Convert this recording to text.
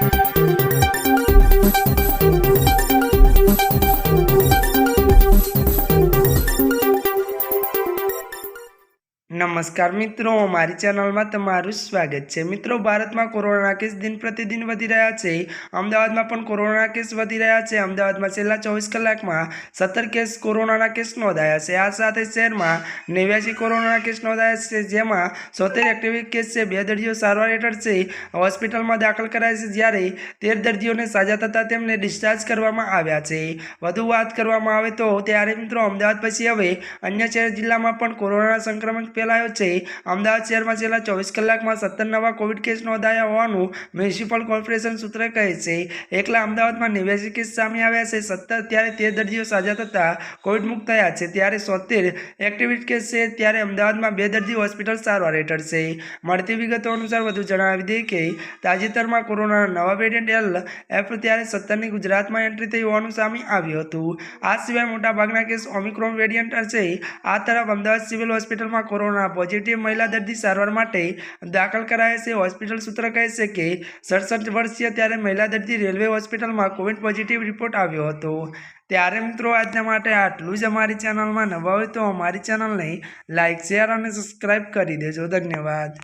Thank you. નમસ્કાર મિત્રો, મારી ચેનલમાં તમારું સ્વાગત છે. મિત્રો, ભારતમાં કોરોના કેસ દિન પ્રતિદિન વધી રહ્યા છે. અમદાવાદમાં પણ કોરોના કેસ વધી રહ્યા છે. અમદાવાદમાં છેલ્લા ચોવીસ કલાકમાં સત્તર કેસ કોરોનાના કેસ નોંધાયા છે. આ સાથે શહેરમાં નેવ્યાસી કોરોનાના કેસ નોંધાયા છે, જેમાં સોતેર એક્ટિવ કેસ છે, બે દર્દીઓ સારવાર હેઠળ છે, હોસ્પિટલમાં દાખલ કરાયા છે, જ્યારે તેર દર્દીઓને સાજા થતાં તેમને ડિસ્ચાર્જ કરવામાં આવ્યા છે. વધુ વાત કરવામાં આવે તો, ત્યારે મિત્રો, અમદાવાદ પછી હવે અન્ય શહેર જિલ્લામાં પણ કોરોના સંક્રમણ ફેલાયો છે. અમદાવાદ શહેરમાં છેલ્લા ચોવીસ કલાકમાં સત્તર નવા કોવિડ કેસ નોંધાયા હોવાનું મ્યુનિસિપલ કોર્પોરેશન સૂત્ર કહે છે. એકલા અમદાવાદમાં નેવ્યાસી કેસ સામે આવ્યા છે. સત્તર ત્યારે તેર દર્દીઓ સાજા થતાં કોવિડ મુક્ત થયા છે. ત્યારે સોતેર એક્ટિવિટ કેસ છે. ત્યારે અમદાવાદમાં બે દર્દી હોસ્પિટલ સારવાર હેઠળ છે. મળતી વિગતો અનુસાર વધુ જણાવી દઈએ કે તાજેતરમાં કોરોનાના નવા વેરિયન્ટ એલ એફ ત્યારે સત્તરની ગુજરાતમાં એન્ટ્રી થઈ હોવાનું સામે આવ્યું હતું. આ સિવાય મોટાભાગના કેસ ઓમિક્રોન વેરિયન્ટ છે. આ તરફ અમદાવાદ સિવિલ હોસ્પિટલમાં કોરોના પોઝિટિવ મહિલા દર્દી સારવાર માટે દાખલ કરાયા છે. હોસ્પિટલ સૂત્ર કહે છે કે સડસઠ વર્ષીય ત્યારે મહિલા દર્દી રેલવે હોસ્પિટલમાં કોવિડ પોઝિટિવ રિપોર્ટ આવ્યો હતો. ત્યારે મિત્રો આજના માટે આટલું જ અમારી ચેનલમાં નવા હોય તો અમારી ચેનલને લાઇક શેર અને સબસ્ક્રાઈબ કરી દેજો. ધન્યવાદ.